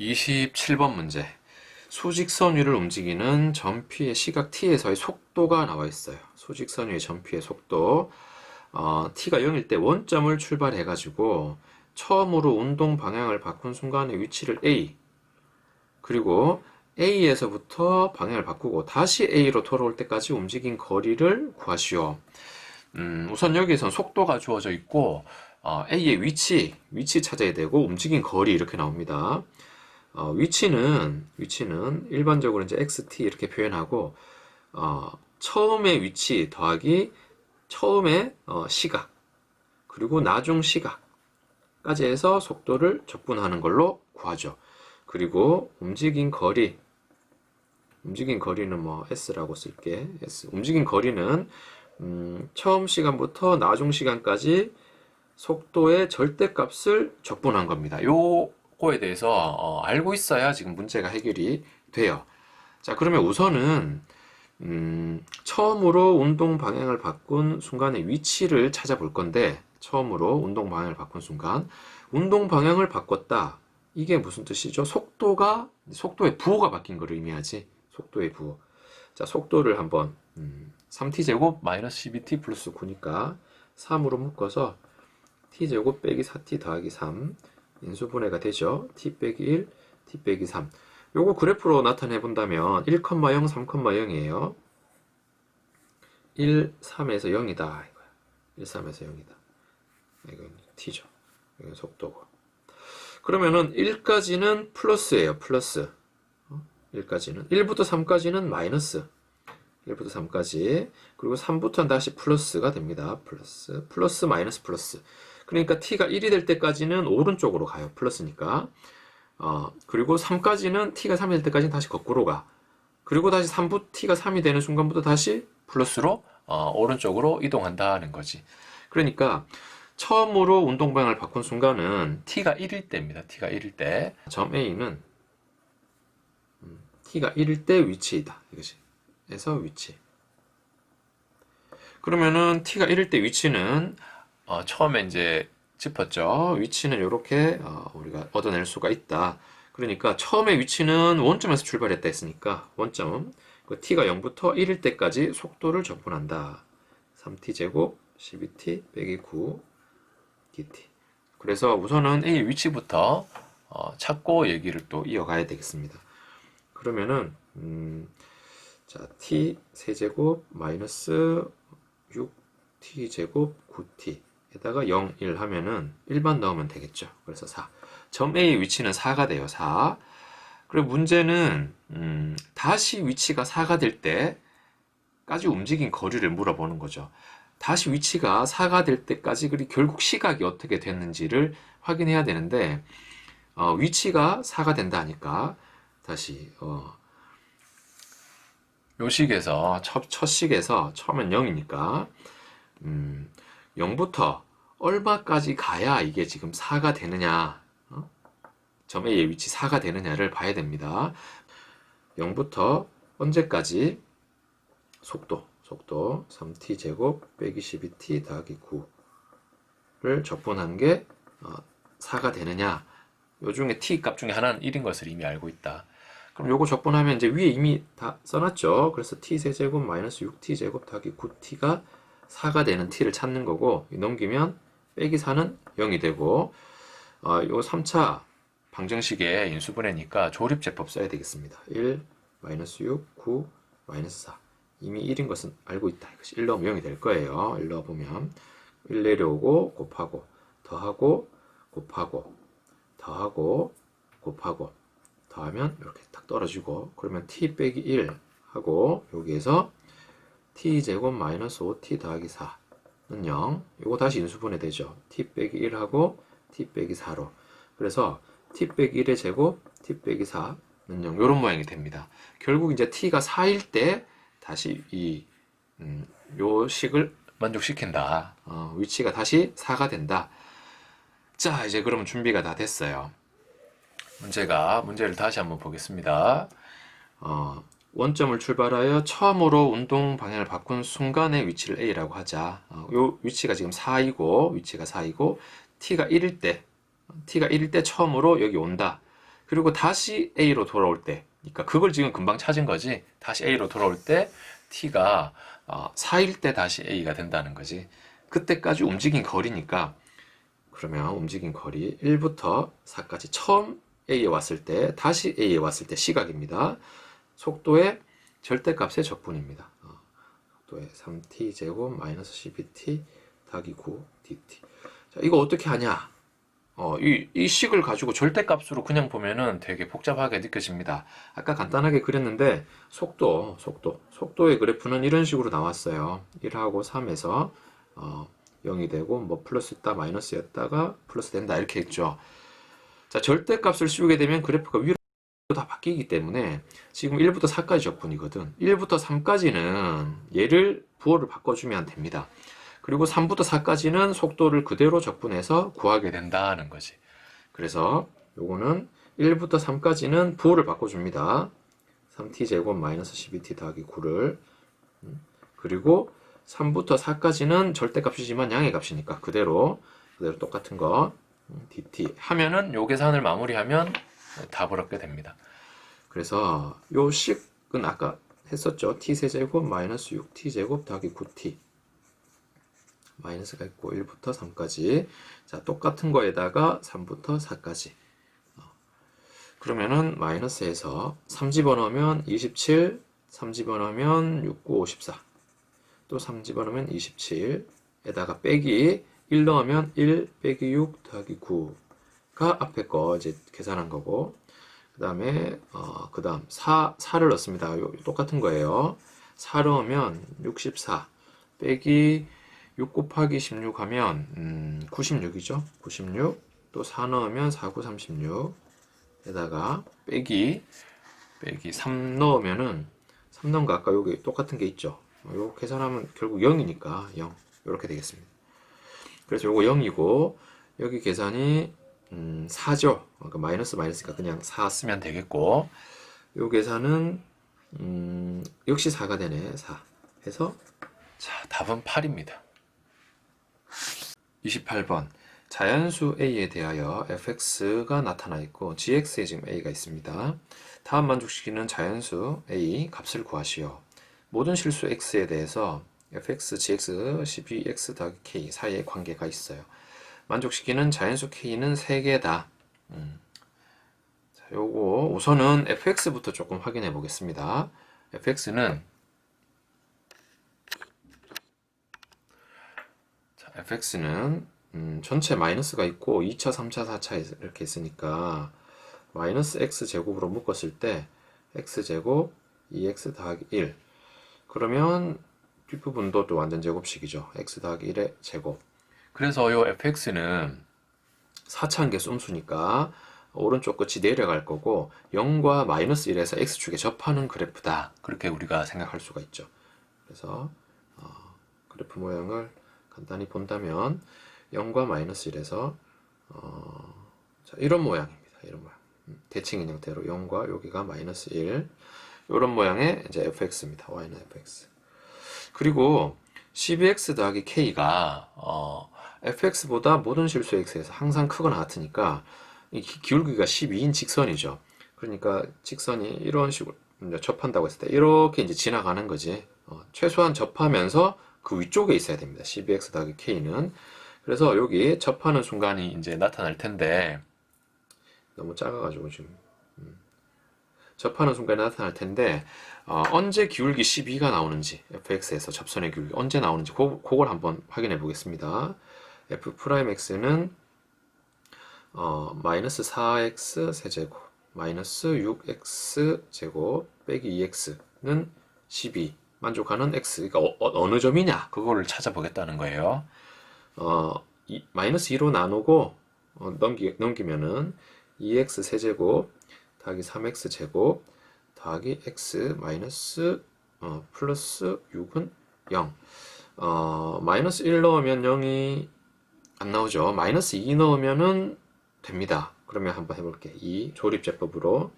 27번 문제. 수직선 위를 움직이는 전피의 시각 t에서의 속도가 나와 있어요. 수직선 위의 전피의 속도. 어, t가 0일 때 원점을 출발해가지고 처음으로 운동 방향을 바꾼 순간의 위치를 A. 그리고 A에서부터 방향을 바꾸고 다시 A로 돌아올 때까지 움직인 거리를 구하시오. 음, 우선 여기에선 속도가 주어져 있고, 어, A의 위치, 위치 찾아야 되고, 움직인 거리 이렇게 나옵니다. 어, 위치는, 위치는 일반적으로 이제 xt 이렇게 표현하고, 어, 처음의 위치 더하기 처음의 어, 시각, 그리고 나중 시각까지 해서 속도를 적분하는 걸로 구하죠. 그리고 움직인 거리, 움직인 거리는 뭐 s라고 쓸게. s. 움직인 거리는 음, 처음 시간부터 나중 시간까지 속도의 절대값을 적분한 겁니다. 요 거에 대해서 어, 알고 있어야 지금 문제가 해결이 돼요. 자, 그러면 우선은 음, 처음으로 운동 방향을 바꾼 순간의 위치를 찾아볼 건데 처음으로 운동 방향을 바꾼 순간 운동 방향을 바꿨다. 이게 무슨 뜻이죠? 속도가 속도의 부호가 바뀐 걸 의미하지. 속도의 부호. 자, 속도를 한번 음, 3t제곱 마이너스 12t 플러스 9니까 3으로 묶어서 t제곱 빼기 4t 더하기 3 인수분해가 되죠. t 빼기 1, t 빼기 3 요거 그래프로 나타내 본다면 1,0, 3,0이에요. 1, 3에서 0이다 이거야. 1, 3에서 0이다. 이건 t죠. 이건 속도고. 그러면은 1까지는 플러스예요. 플러스. 1까지는 1부터 3까지는 마이너스. 1부터 3까지. 그리고 3부터는 다시 플러스가 됩니다. 플러스. 플러스 마이너스 플러스. 그러니까 t가 1이 될 때까지는 오른쪽으로 가요. 플러스니까. 어, 그리고 3까지는 t가 3이 될 때까지는 다시 거꾸로 가. 그리고 다시 3부 t가 3이 되는 순간부터 다시 플러스로 어, 오른쪽으로 이동한다는 거지. 그러니까 처음으로 운동 방향을 바꾼 순간은 t가 1일 때입니다. t가 1일 때. 점 A는 음, t가 1일 때 위치이다. 이것이. 에서 위치. 그러면은 t가 1일 때 위치는 어, 처음에 이제 짚었죠. 위치는 이렇게 어, 우리가 얻어낼 수가 있다. 그러니까 처음에 위치는 원점에서 출발했다 했으니까 원점 그 t가 0부터 1일 때까지 속도를 적분한다. 3t 제곱 12t 빼기 9 dt. 그래서 우선은 A 위치부터 어, 찾고 얘기를 또 이어가야 되겠습니다. 그러면은 음, 자 t 세제곱 마이너스 6t 제곱 9t 에다가 0, 1 하면은 1번 넣으면 되겠죠. 그래서 4. 점 A 위치는 4가 돼요. 4. 그리고 문제는 음, 다시 위치가 4가 될 때까지 움직인 거리를 물어보는 거죠. 다시 위치가 4가 될 때까지 그리고 결국 시각이 어떻게 됐는지를 확인해야 되는데 어, 위치가 4가 된다 하니까 다시 어, 요 식에서 첫, 첫 식에서 처음엔 0이니까 음, 0부터 얼마까지 가야 이게 지금 4가 되느냐 어? 점 A의 위치 4가 되느냐를 봐야 됩니다. 0부터 언제까지? 속도 속도. 3t 제곱 빼기 12t 더하기 9를 적분한 게 어, 4가 되느냐. 요 중에 t 값 중에 하나는 1인 것을 이미 알고 있다. 그럼 요거 적분하면 이제 위에 이미 다 써놨죠. 그래서 t 세제곱 마이너스 6t 제곱 더하기 9t가 4가 되는 t를 찾는 거고 넘기면 빼기 4는 0이 되고 어, 요 3차 방정식의 인수분해니까 조립제법 써야 되겠습니다. 1 마이너스 6 9 마이너스 4 이미 1인 것은 알고 있다. 이것이 1 넣으면 0이 될 거예요. 1 넣어보면 1 내려오고 곱하고 더하고 곱하고 더하고 곱하고 더하면 이렇게 딱 떨어지고 그러면 t 빼기 1 하고 여기에서 t제곱 마이너스 5t 더하기 4는 0. 이거 다시 인수분해 되죠. t 빼기 1하고 t 빼기 4로. 그래서 t 빼기 1의 제곱, t 빼기 4는 0. 이런 모양이 됩니다. 결국 이제 t가 4일 때 다시 이, 음, 요 식을 만족시킨다. 어, 위치가 다시 4가 된다. 자, 이제 그러면 준비가 다 됐어요. 문제가, 문제를 다시 한번 보겠습니다. 어, 원점을 출발하여 처음으로 운동 방향을 바꾼 순간의 위치를 A라고 하자. 어, 요 위치가 지금 4이고, 위치가 4이고, T가 1일 때, T가 1일 때 처음으로 여기 온다. 그리고 다시 A로 돌아올 때, 그러니까 그걸 지금 금방 찾은 거지. 다시 A로 돌아올 때 T가 어, 4일 때 다시 A가 된다는 거지. 그때까지 움직인 거리니까 그러면 움직인 거리 1부터 4까지 처음 A에 왔을 때 다시 A에 왔을 때 시각입니다. 속도의 절대값의 적분입니다. 어, 속도의 3t 제곱 마이너스 12t 더하기 9 dt. 자, 이거 어떻게 하냐? 어, 이, 이 식을 가지고 절대값으로 그냥 보면은 되게 복잡하게 느껴집니다. 아까 간단하게 그렸는데 속도, 속도, 속도의 그래프는 이런 식으로 나왔어요. 1하고 3에서 어, 0이 되고 뭐 플러스였다 마이너스였다가 플러스 된다 이렇게 했죠. 자, 절대값을 씌우게 되면 그래프가 위로 다 바뀌기 때문에 지금 1부터 4까지 적분이거든. 1부터 3까지는 얘를 부호를 바꿔주면 됩니다. 그리고 3부터 4까지는 속도를 그대로 적분해서 구하게 된다는 거지. 그래서 요거는 1부터 3까지는 부호를 바꿔줍니다. 3t 제곱 마이너스 12t 더하기 9를 그리고 3부터 4까지는 절대값이지만 양의 값이니까 그대로 그대로 똑같은 거 음, dt 하면은 요 계산을 마무리하면 답을 얻게 됩니다. 그래서 요 식은 아까 했었죠. t 세제곱 마이너스 6t 제곱 더하기 9t 마이너스가 있고 1부터 3까지 자 똑같은 거에다가 3부터 4까지 어. 그러면은 마이너스에서 3 집어넣으면 27 3 집어넣으면 6, 9, 54 또 3 집어넣으면 27에다가 빼기 1 넣으면 1 빼기 6 더하기 9 가 앞에 거 이제 계산한 거고 그 다음에 어, 그 다음 4, 4를 넣습니다. 요, 똑같은 거예요. 4 넣으면 64 빼기 6 곱하기 16 하면 음, 96이죠. 96. 또 4 넣으면 4, 9, 36. 에다가 빼기 빼기 3 넣으면은 3 넣은 거 아까 여기 똑같은 게 있죠. 요 계산하면 결국 0이니까 0. 이렇게 되겠습니다. 그래서 요거 0이고 여기 계산이 음, 4죠. 그러니까 마이너스 마이너스니까 그냥 4 쓰면 되겠고 요 계산은 음, 역시 4가 되네. 4 해서 자, 답은 8입니다. 28번 자연수 a에 대하여 fx가 나타나 있고 gx에 지금 a가 있습니다. 다음 만족시키는 자연수 a 값을 구하시오. 모든 실수 x에 대해서 fx, gx, 12x 더하기 k 사이에 관계가 있어요. 만족시키는 자연수 k는 3개다. 음. 자, 요거 우선은 fx부터 조금 확인해 보겠습니다. fx는 자, fx는 음, 전체 마이너스가 있고 2차, 3차, 4차 이렇게 있으니까 마이너스 x 제곱으로 묶었을 때 x 제곱 2x 더하기 1 그러면 뒷부분도 또 완전 제곱식이죠. x 더하기 1의 제곱 그래서 요 fx는 4차한개 쏨수니까 오른쪽 끝이 내려갈 거고 0과 마이너스 1에서 x축에 접하는 그래프다. 그렇게 우리가 생각할 수가 있죠. 그래서 어, 그래프 모양을 간단히 본다면 0과 마이너스 1에서 어, 자, 이런 모양입니다. 이런 모양. 음, 대칭 인 형태로 0과 여기가 마이너스 1 이런 모양의 이제 fx입니다. y는 fx. 그리고 12x 더하기 k가 어, fx보다 모든 실수 x에서 항상 크거나 같으니까 이 기- 기울기가 12인 직선이죠. 그러니까 직선이 이런 식으로 접한다고 했을 때 이렇게 이제 지나가는 거지. 어, 최소한 접하면서 그 위쪽에 있어야 됩니다. 12x 더하기 k는. 그래서 여기 접하는 순간이 이제 나타날 텐데 너무 작아가지고 지금 음. 접하는 순간에 나타날 텐데 어, 언제 기울기 12가 나오는지 fx에서 접선의 기울기 언제 나오는지 그, 그걸 한번 확인해 보겠습니다. F 프라임 x는 어, 마이너스 4x 세제곱 마이너스 6x 제곱 빼기 2x는 12 만족하는 x. 그러니까 어, 느 점이냐? 그거를 찾아보겠다는 거예요. 어, 이- 마이너스 2로 나누고 어, 넘기, 넘기면은 2x 세제곱 더하기 3x 제곱 더하기 x 마이너스 어, 플러스 6은 0 어, 마이너스 1 넣으면 0이 안 나오죠. 마이너스 2 넣으면은 됩니다. 그러면 한번 해볼게. 2 조립제법으로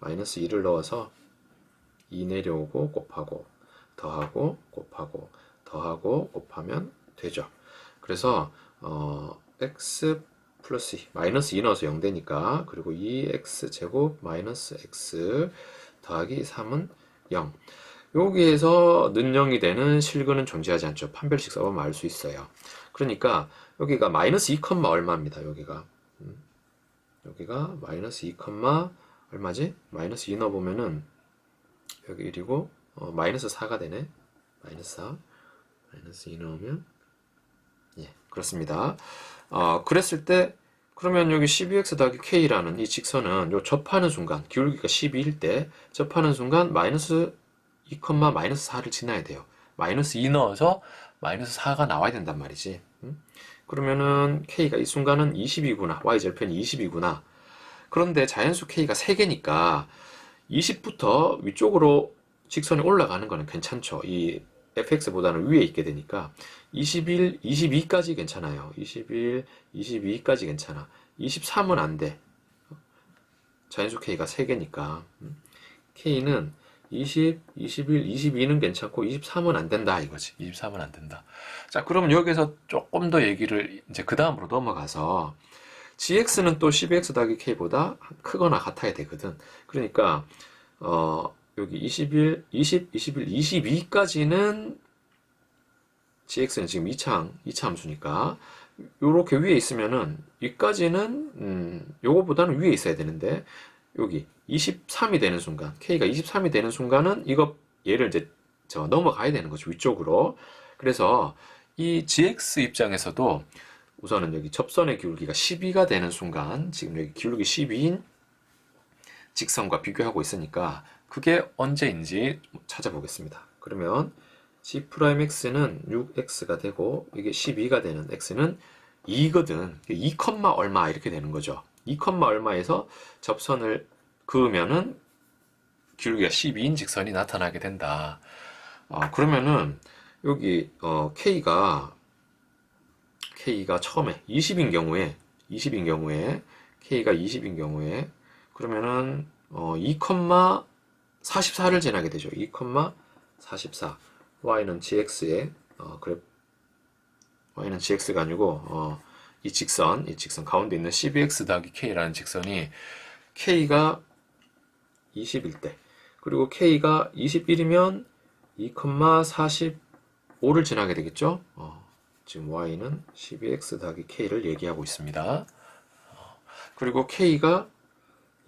마이너스 2를 넣어서 2 내려오고 곱하고 더하고 곱하고 더하고 곱하면 되죠. 그래서 어, x 플러스 2, 마이너스 2 넣어서 0 되니까 그리고 2x 제곱 마이너스 x 더하기 3은 0 여기에서 는 0이 되는 실근은 존재하지 않죠. 판별식 써보면 알 수 있어요. 그러니까 여기가 마이너스 2, 얼마입니다. 여기가 음, 여기가 마이너스 2, 얼마지? 마이너스 2 넣어보면은 여기 1이고 어, 마이너스 4가 되네. 마이너스 4 마이너스 2 넣으면 예 그렇습니다. 어, 그랬을 때 그러면 여기 12x 더하기 k라는 이 직선은 요 접하는 순간 기울기가 12일 때 접하는 순간 마이너스 2, 마이너스 4를 지나야 돼요. 마이너스 2 넣어서 마이너스 4가 나와야 된단 말이지. 음? 그러면은 k가 이 순간은 20이구나. y절편이 20이구나. 그런데 자연수 k가 3개니까 20부터 위쪽으로 직선이 올라가는 거는 괜찮죠. 이 fx보다는 위에 있게 되니까 21, 22까지 괜찮아요. 21, 22까지 괜찮아. 23은 안 돼. 자연수 k가 3개니까. k는 20, 21, 22는 괜찮고 23은 안 된다 이거지. 23은 안 된다. 자, 그럼 여기서 조금 더 얘기를 이제 그 다음으로 넘어가서 gx는 또 12x 더하기 k보다 크거나 같아야 되거든. 그러니까 어, 여기 21, 20, 21, 22까지는 gx는 지금 2차, 2차 함수니까 요렇게 위에 있으면은 여기까지는 음, 요거보다는 위에 있어야 되는데 여기 23이 되는 순간 k가 23이 되는 순간은 이거 얘를 이제 저 넘어가야 되는 거죠 위쪽으로 그래서 이 gx 입장에서도 우선은 여기 접선의 기울기가 12가 되는 순간 지금 여기 기울기 12인 직선과 비교하고 있으니까 그게 언제인지 찾아보겠습니다. 그러면 g'x는 6x가 되고 이게 12가 되는 x는 2거든. 2, 얼마 이렇게 되는 거죠. 2, 얼마에서 접선을 그으면은 기울기가 12인 직선이 나타나게 된다. 어, 그러면은 여기 어, k가 k가 처음에 20인 경우에 20인 경우에 k가 20인 경우에 그러면은 어, 2,44를 지나게 되죠. 2,44 y는 gx에 어, 그래 y는 gx가 아니고 어, 이 직선 이 직선 가운데 있는 12x 더하기 k라는 직선이 k가 20일 때 그리고 k가 21이면 2,45를 지나게 되겠죠. 어, 지금 y는 12x 더하기 k를 얘기하고 있습니다. 어, 그리고 k가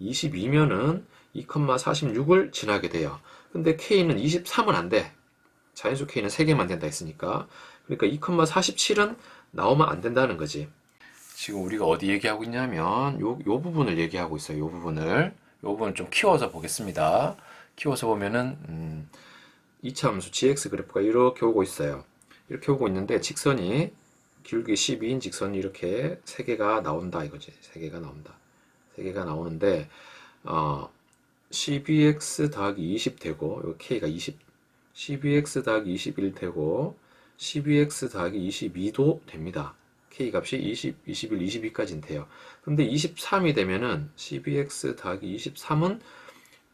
22면은 2,46을 지나게 돼요. 근데 k는 23은 안 돼. 자연수 k는 3개만 된다 했으니까. 그러니까 2,47은 나오면 안 된다는 거지. 지금 우리가 어디 얘기하고 있냐면 요, 요 부분을 얘기하고 있어요. 요 부분을. 요 부분을 좀 키워서 보겠습니다. 키워서 보면은 음, 2차 함수 gx 그래프가 이렇게 오고 있어요. 이렇게 오고 있는데 직선이 길기 12인 직선이 이렇게 3개가 나온다 이거지. 3개가 나온다. 3개가 나오는데 어, 12x 더하기 20 되고 요 k가 20 12x 더하기 21 되고 12x 더하기 22도 됩니다. K 값이 20, 21, 22까지는 돼요. 근데 23이 되면은 12x 더하기 23은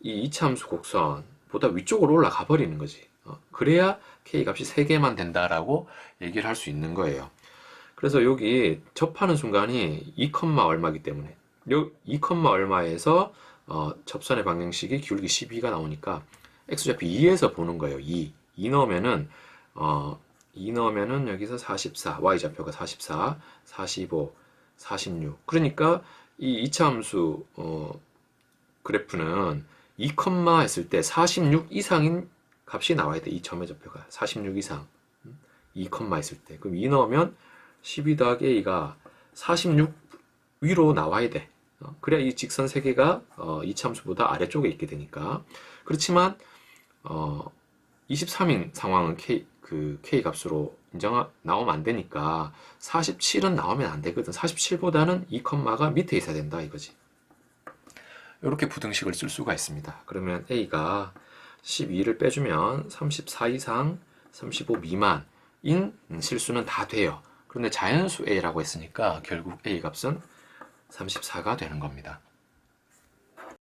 이 이차함수 곡선보다 위쪽으로 올라가 버리는 거지. 어, 그래야 k 값이 3개만 된다라고 얘기를 할 수 있는 거예요. 그래서 여기 접하는 순간이 2, 얼마기 때문에 요 2, 얼마에서 어, 접선의 방정식이 기울기 12가 나오니까 x좌표 2에서 보는 거예요. 2. 2 넣으면은 어, 2 넣으면은 여기서 44, y좌표가 44, 45, 46. 그러니까 이 2차 함수 어, 그래프는 2, 했을 때 46 이상인 값이 나와야 돼. 이 점의 좌표가 46 이상. 2, 했을 때. 그럼 2 넣으면 12 더하기 a가 46 위로 나와야 돼. 어, 그래야 이 직선 세 개가 어, 이참수보다 아래쪽에 있게 되니까. 그렇지만 어, 23인 상황은 K, 그 K 값으로 인정 나오면 안 되니까 47은 나오면 안 되거든. 47보다는 이 컴마가 밑에 있어야 된다 이거지. 이렇게 부등식을 쓸 수가 있습니다. 그러면 A가 12를 빼주면 34 이상, 35 미만인 실수는 다 돼요. 그런데 자연수 A라고 했으니까 결국 A 값은 34가 되는 겁니다.